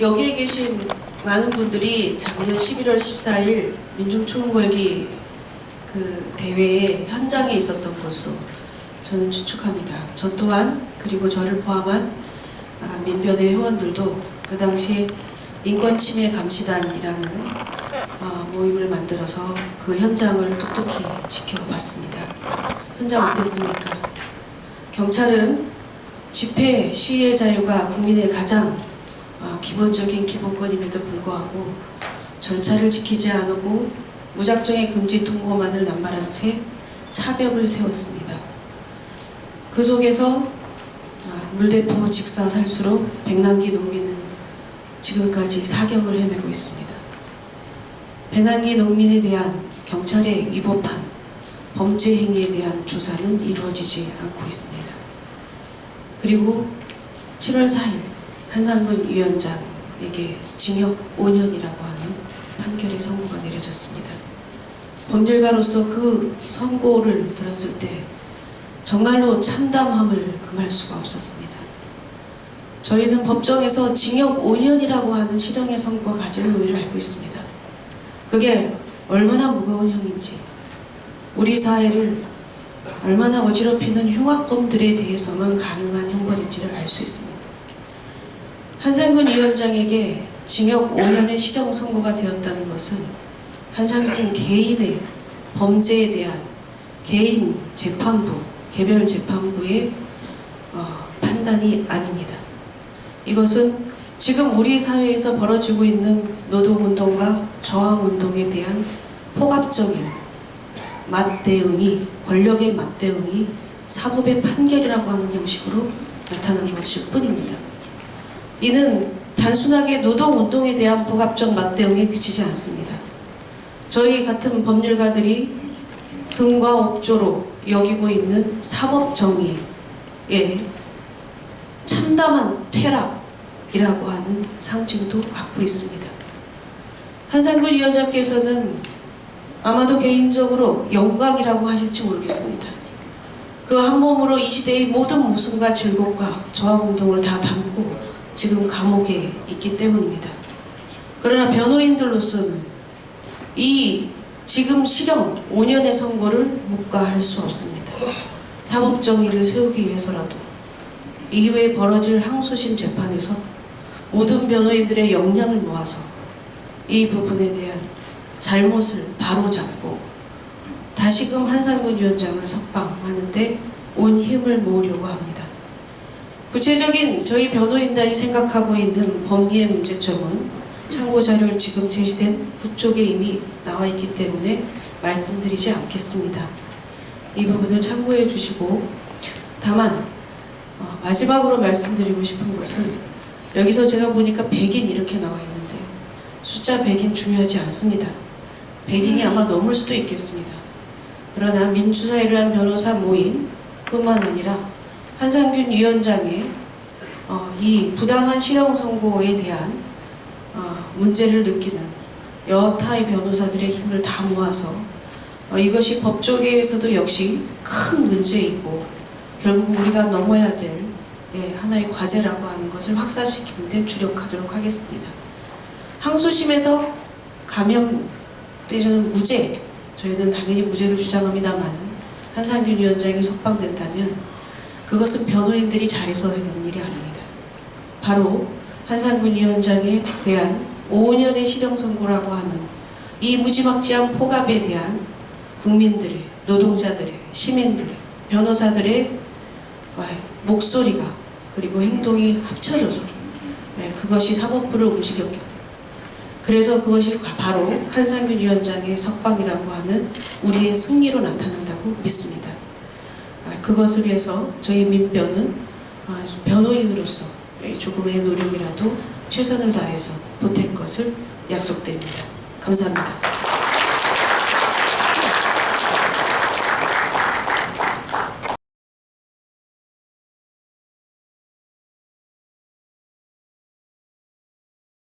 여기에 계신 많은 분들이 작년 11월 14일 민중총궐기 그 대회의 현장에 있었던 것으로 저는 추측합니다. 저 또한 그리고 저를 포함한 아, 민변의 회원들도 그 당시에 인권침해 감시단이라는 어, 모임을 만들어서 그 현장을 똑똑히 지켜봤습니다. 현장 어땠습니까? 경찰은 집회, 시위의 자유가 국민의 가장 어, 기본적인 기본권임에도 불구하고 절차를 지키지 않고 무작정의 금지 통고만을 남발한 채 차벽을 세웠습니다. 그 속에서 아, 물대포 직사 살수로 백남기 농민은 지금까지 사경을 헤매고 있습니다. 배낭기 농민에 대한 경찰의 위법한 범죄 행위에 대한 조사는 이루어지지 않고 있습니다. 그리고 7월 4일 한상근 위원장에게 징역 5년이라고 하는 판결의 선고가 내려졌습니다. 법률가로서 그 선고를 들었을 때 정말로 참담함을 금할 수가 없었습니다. 저희는 법정에서 징역 5년이라고 하는 실형의 선고가 가지는 의미를 알고 있습니다. 그게 얼마나 무거운 형인지, 우리 사회를 얼마나 어지럽히는 흉악범들에 대해서만 가능한 형벌인지를 알 수 있습니다. 한상근 위원장에게 징역 5년의 실형 선고가 되었다는 것은 한상근 개인의 범죄에 대한 개인 재판부, 개별 재판부의 어, 판단이 아닙니다. 이것은 지금 우리 사회에서 벌어지고 있는 노동운동과 저항운동에 대한 포괄적인 맞대응이 권력의 맞대응이 사법의 판결이라고 하는 형식으로 나타난 것일 뿐입니다. 이는 단순하게 노동운동에 대한 복합적 맞대응에 그치지 않습니다. 저희 같은 법률가들이 금과 옥조로 여기고 있는 사법 정의의 참담한 퇴락이라고 하는 상징도 갖고 있습니다. 한상근 위원장께서는 아마도 개인적으로 영광이라고 하실지 모르겠습니다. 그 한 몸으로 이 시대의 모든 모순과 질곡과 저항운동을 다 담고 지금 감옥에 있기 때문입니다. 그러나 변호인들로서는 이 지금 실형 5년의 선고를 묵과할 수 없습니다. 사법정의를 세우기 위해서라도 이후에 벌어질 항소심 재판에서 모든 변호인들의 역량을 모아서 이 부분에 대한 잘못을 바로잡고 다시금 한상근 위원장을 석방하는데 온 힘을 모으려고 합니다. 구체적인 저희 변호인단이 생각하고 있는 법리의 문제점은 참고 자료를 지금 제시된 후쪽에 이미 나와 있기 때문에 말씀드리지 않겠습니다. 이 부분을 참고해 주시고 다만 어, 마지막으로 말씀드리고 싶은 것은 여기서 제가 보니까 100인 이렇게 나와 있는데 숫자 100인 중요하지 않습니다. 100인이 아마 넘을 수도 있겠습니다. 그러나 민주사회를 한 변호사 모임 뿐만 아니라 한상균 위원장의 어, 이 부당한 실형 선고에 대한 어, 문제를 느끼는 여타의 변호사들의 힘을 다 모아서 어, 이것이 법조계에서도 역시 큰 문제이고 결국 우리가 넘어야 될 예, 하나의 과제라고 하는 것을 확산시키는 데 주력하도록 하겠습니다. 항소심에서 감형되는 무죄, 저희는 당연히 무죄를 주장합니다만 한상균 위원장이 석방된다면 그것은 변호인들이 잘해서 해야 되는 일이 아닙니다. 바로 한상균 위원장에 대한 5년의 실형 선고라고 하는 이 무지막지한 포갑에 대한 국민들의, 노동자들의, 시민들의, 변호사들의 와, 목소리가 그리고 행동이 합쳐져서 네, 그것이 사법부를 때문에 그래서 그것이 바로 한상균 위원장의 석방이라고 하는 우리의 승리로 나타난다고 믿습니다. 아, 그것을 위해서 저희 민변은 아, 변호인으로서 조금의 노력이라도 최선을 다해서 보탤 것을 약속드립니다. 감사합니다.